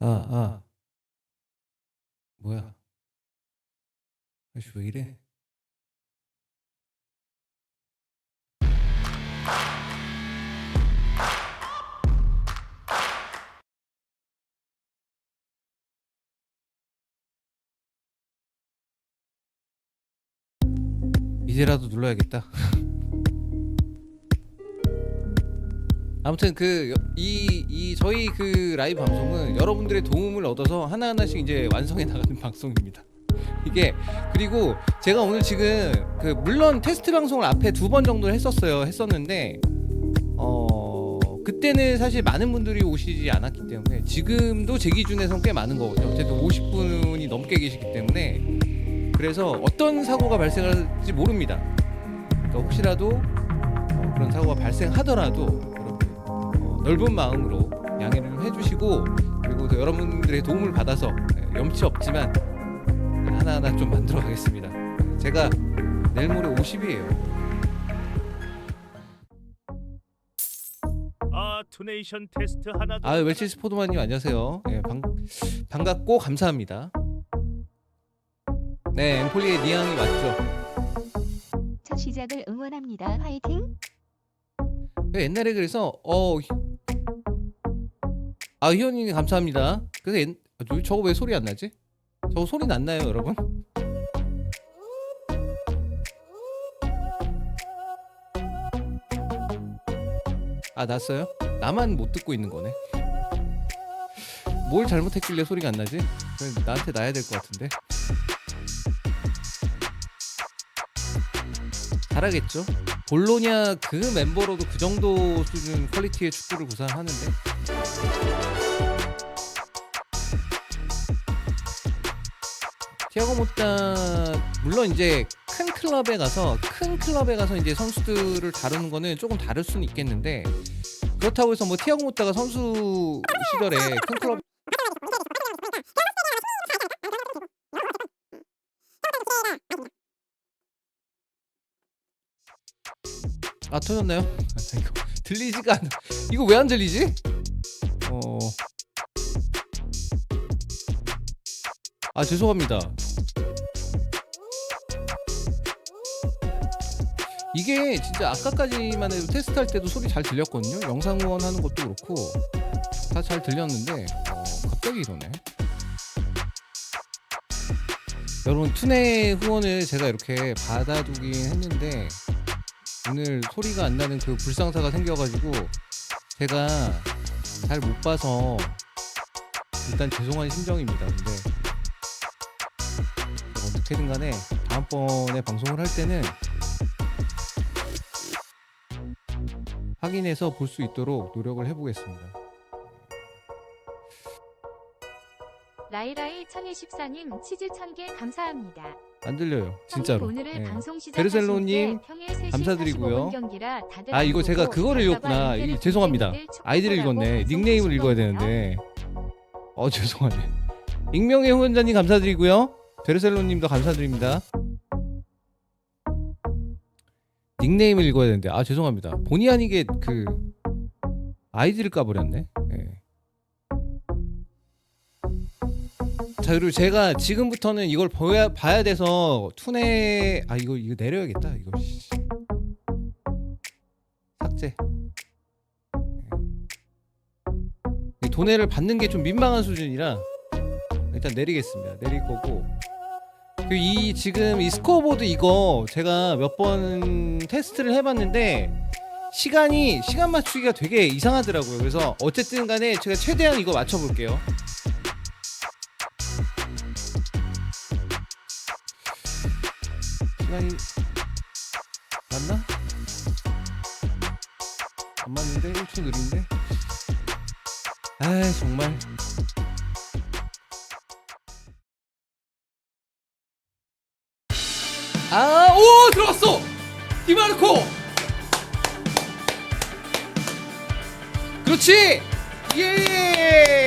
아, 아. 뭐야? 아씨 왜 이래? 이제라도 눌러야겠다. 아무튼 그 이 이 저희 그 라이브 방송은 여러분들의 도움을 얻어서 하나하나씩 이제 완성해 나가는 방송입니다. 이게 그리고 제가 오늘 지금 그 물론 테스트 방송을 앞에 두 번 정도 했었어요. 했었는데 어 그때는 사실 많은 분들이 오시지 않았기 때문에 지금도 제 기준에선 꽤 많은 거거든요. 어쨌든 50분이 넘게 계시기 때문에 그래서 어떤 사고가 발생할지 모릅니다. 그러니까 혹시라도 어, 그런 사고가 발생하더라도 넓은 마음으로 양해를 좀 해주시고 그리고 또 여러분들의 도움을 받아서 네, 염치 없지만 하나하나 좀 만들어 가겠습니다. 제가 내일 모레 50이에요. 아 투네이션 테스트 하나 더아 웰치 스 포도마님 안녕하세요. 예, 반, 반갑고 감사합니다. 네 엠폴리의 니앙이 맞죠. 첫 시작을 응원합니다. 화이팅! 그 옛날에 그래서 어. 희- 아 희원님 감사합니다. 옛, 아, 저- 저거 왜 소리 안 나지? 저거 소리 났나요, 여러분? 아 났어요? 나만 못 듣고 있는 거네. 뭘 잘못했길래 소리가 안 나지? 그래, 나한테 나야 될 것 같은데. 잘하겠죠? 볼로냐 그 멤버로도 그 정도 수준 퀄리티의 축구를 구사하는데? 티아고 모타 물론 이제 큰 클럽에 가서 큰 클럽에 가서 이제 선수들을 다루는 거는 조금 다를 수는 있겠는데 그렇다고 해서 뭐 티아고 모타가 선수 시절에 큰 클럽 아 터졌나요? 아, 이거 들리지가 않아. 이거 왜 안 들리지? 어. 아 죄송합니다. 이게 진짜 아까까지만 해도 테스트할 때도 소리 잘 들렸거든요. 영상 후원하는 것도 그렇고 다 잘 들렸는데 어, 갑자기 이러네. 여러분 투네 후원을 제가 이렇게 받아두긴 했는데 오늘 소리가 안 나는 그 불상사가 생겨가지고 제가 잘 못 봐서 일단 죄송한 심정입니다. 근데 어떻게든 간에 다음번에 방송을 할 때는 확인해서 볼 수 있도록 노력을 해보겠습니다. 라이라이 1024님 치즈 1000개 감사합니다. 안 들려요, 진짜로. 네. 방송 베르셀로님 감사드리고요. 아 이거 제가 그거를 읽었구나. 이, 죄송합니다. 아이디를 읽었네. 닉네임을 읽어야 되는데. 어 죄송하네. 익명의 후원자님 감사드리고요. 베르셀로님도 감사드립니다. 닉네임을 읽어야 되는데 아 죄송합니다. 본의 아니게 그 아이디를 까버렸네. 자 그리고 제가 지금부터는 이걸 봐야 봐야 돼서 투네 아 이거 이거 내려야겠다 이거 씨. 삭제. 이 돈해를 받는 게 좀 민망한 수준이라 일단 내리겠습니다. 내릴 거고. 이 지금 이 스코어보드 이거 제가 몇 번 테스트를 해봤는데 시간이 시간 맞추기가 되게 이상하더라고요. 그래서 어쨌든 간에 제가 최대한 이거 맞춰볼게요. 시간이 맞나? 안 맞는데? 1초 느린데? 아 정말. 아 오 들어갔어! 디마르코! 그렇지! 예